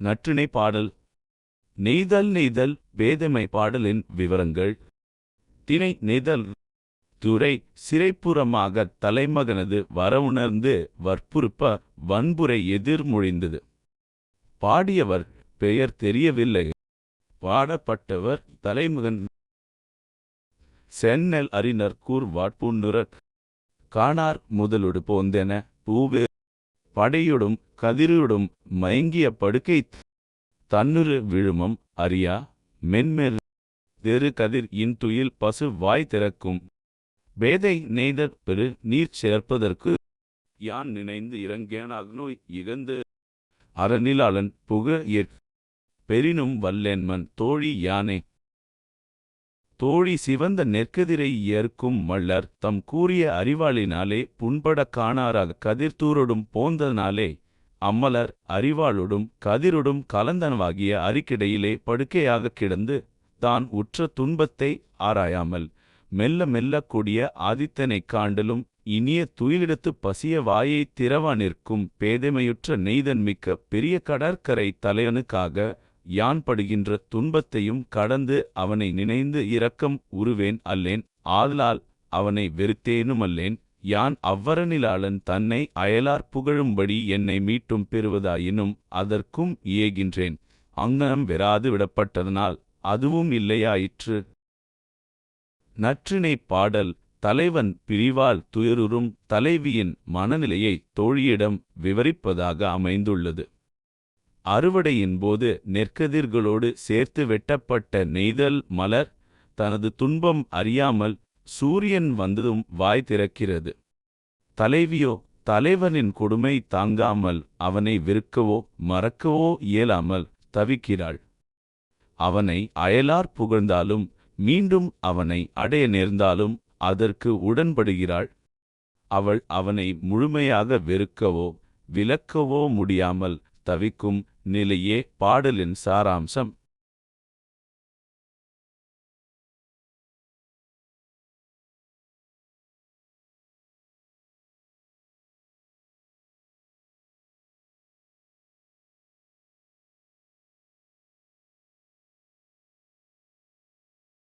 நற்றிணை பாடல். நெய்தல் நெய்தல் பேதமை பாடலின் விவரங்கள். திணை நெய்தல். துறை சிறைப்புறமாக தலைமகனது வரவுணர்ந்து வற்புறுப்ப வன்புரை எதிர்மொழிந்தது பாடியவர் பெயர் தெரியவில்லை. பாடப்பட்டவர் தலைமகன். சென்னல் அறிஞர் கூர் வாட்புண்ணுறக் காணார் முதலொடு போந்தென பூவே படையொடும் கதிரொடும் மயங்கிய படுக்கை தன்னுரு விழுமம் அறியா? மென்மெல் தெரு கதிர் இன்துயில் பசு வாய் திறக்கும். பேதை நெய்தற் பெரு நீர் சேர்ப்பதற்கு யான் நினைந்து இறங்கேனாக நோய் இகந்து அறநிலாளன் புக ஏற் பெரினும் வல்லேன்மன் தோழி யானே? தோழி சிவந்த நெற்கதிரை ஏற்கும் மள்ளர் தம் கூறிய அறிவாளினாலே புண்படக் காணாராக கதிர்தூரொடும் போந்ததனாலே அம்மலர் அறிவாளொடும் கதிரொடும் கலந்தனவாகிய அரிக்கிடையிலே படுக்கையாகக் கிடந்து தான் உற்ற துன்பத்தை ஆராயாமல் மெல்ல மெல்ல கூடிய ஆதித்தனைக் காண்டலும் இனிய துயிலிடத்து பசிய வாயை திறவா நிற்கும் பேதைமையுற்ற நெய்தன் மிக்க பெரிய கடற்கரை தலையனுக்காக யான் படுகின்ற துன்பத்தையும் கடந்து அவனை நினைந்து இரக்கம் உருவேன் அல்லேன். ஆதலால் அவனை வெறுத்தேனுமல்லேன். யான் அவ்வரனிலாளன் தன்னை அயலார் புகழும்படி என்னை மீட்டும் பெறுவதாயினும் அதற்கும் ஏகின்றேன். அங்ஙனம் வெறாது விடப்பட்டதனால் அதுவும் இல்லையாயிற்று. நற்றினை பாடல் தலைவன் பிரிவால் துயருறும் தலைவியின் மனநிலையை தோழியிடம் விவரிப்பதாக அமைந்துள்ளது. அறுவடையின் போது நெற்கதிர்களோடு சேர்த்து வெட்டப்பட்ட நெய்தல் மலர் தனது துன்பம் அறியாமல் சூரியன் வந்ததும் வாய் திறக்கிறது. தலைவியோ தலைவனின் கொடுமை தாங்காமல் அவனை வெறுக்கவோ மறக்கவோ இயலாமல் தவிக்கிறாள். அவனை அயலார் புகழ்ந்தாலும் மீண்டும் அவனை அடைய நேர்ந்தாலும் அதற்கு உடன்படுகிறாள். அவள் அவனை முழுமையாக வெறுக்கவோ விலக்கவோ முடியாமல் தவிக்கும் நிலையே பாடலின் சாராம்சம்.